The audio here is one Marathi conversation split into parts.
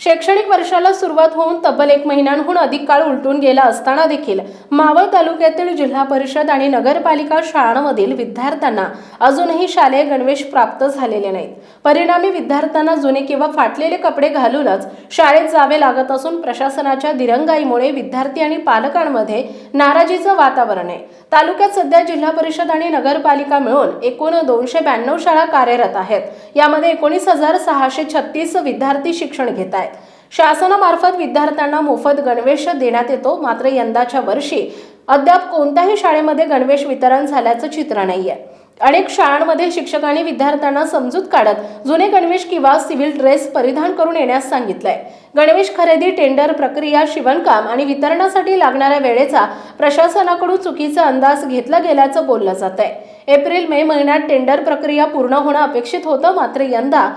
शैक्षणिक वर्षाला सुरुवात होऊन तब्बल एक महिन्यांहून अधिक काळ उलटून गेला असताना देखील मावळ तालुक्यातील जिल्हा परिषद आणि नगरपालिका शाळांमधील विद्यार्थ्यांना अजूनही शालेय गणवेश प्राप्त झालेले नाहीत. परिणामी विद्यार्थ्यांना जुने किंवा फाटलेले कपडे घालूनच शाळेत जावे लागत असून प्रशासनाच्या दिरंगाईमुळे विद्यार्थी आणि पालकांमध्ये नाराजीचं वातावरण आहे. तालुक्यात सध्या जिल्हा परिषद आणि नगरपालिका मिळून एकूण दोनशे ब्याण्णव शाळा कार्यरत आहेत. यामध्ये एकोणीस हजार सहाशे छत्तीस विद्यार्थी शिक्षण घेत आहेत. शासनामार्फत विद्यार्थ्यांना मोफत गणवेश देण्यात येतो. मात्र यंदाच्या वर्षी अद्याप कोणत्याही शाळेमध्ये गणवेश वितरण झाल्याचं चित्र नाहीये. अनेक शाळांमध्ये शिक्षकांनी विद्यार्थ्यांना समजूत काढत जुने गणवेश किंवा सिव्हिल ड्रेस परिधान करून येण्यास सांगितलंय. गणवेश खरेदी टेंडर प्रक्रिया शिवणकाम आणि वितरणासाठी लागणाऱ्या वेळेचा प्रशासनाकडून चुकीचा अंदाज घेतला गेल्याचं बोललं जात आहे एप्रिल मे महिन्यात टेंडर प्रक्रिया पूर्ण होणं अपेक्षित होतं. मात्र यंदा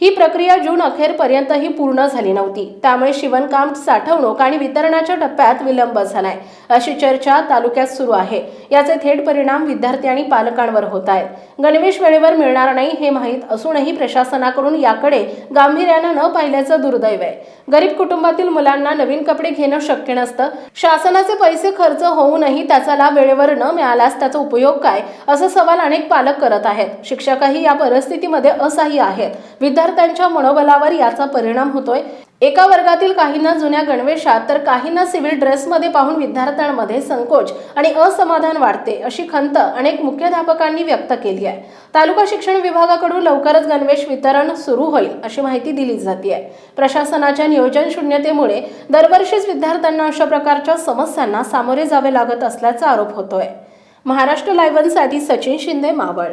ही प्रक्रिया जून अखेरपर्यंतही पूर्ण झाली नव्हती. त्यामुळे शिवणकाम साठवणूक आणि वितरणाच्या टप्प्यात विलंब झालाय. अशी चर्चा तालुक्यात सुरू आहे. याचे थेट परिणाम विद्यार्थी आणि पालकांवर होत आहेत. गणवेश वेळेवर मिळणार नाही हे माहीत असूनही प्रशासनाकडून याकडे गांभीर्यानं न पाहिल्याचं दुर्दैव आहे. गरीब कुटुंबातील मुलांना नवीन कपडे घेणं शक्य नसतं. शासनाचे पैसे खर्च होऊनही त्याचा लाभ वेळेवर न मिळाल्यास त्याचा उपयोग काय? असा सवाल अनेक पालक करत आहेत. शिक्षकही या परिस्थितीमध्ये असहाय्य आहेत. विद्यार्थ्यांच्या मनोबलावर याचा परिणाम होतोय. एका वर्गातील काहींना जुन्या गणवेशात तर काहींना सिव्हिल ड्रेसमध्ये पाहून विद्यार्थ्यांमध्ये संकोच आणि असमाधान वाढते अशी खंत अनेक मुख्याध्यापकांनी व्यक्त केली आहे. तालुका शिक्षण विभागाकडून लवकरच गणवेश वितरण सुरू होईल अशी माहिती दिली जाते प्रशासनाच्या नियोजन शून्यतेमुळे दरवर्षीच विद्यार्थ्यांना अशा प्रकारच्या समस्यांना सामोरे जावे लागत असल्याचा आरोप होतोय. महाराष्ट्र लायव्हनसाठी सचिन शिंदे मावळ.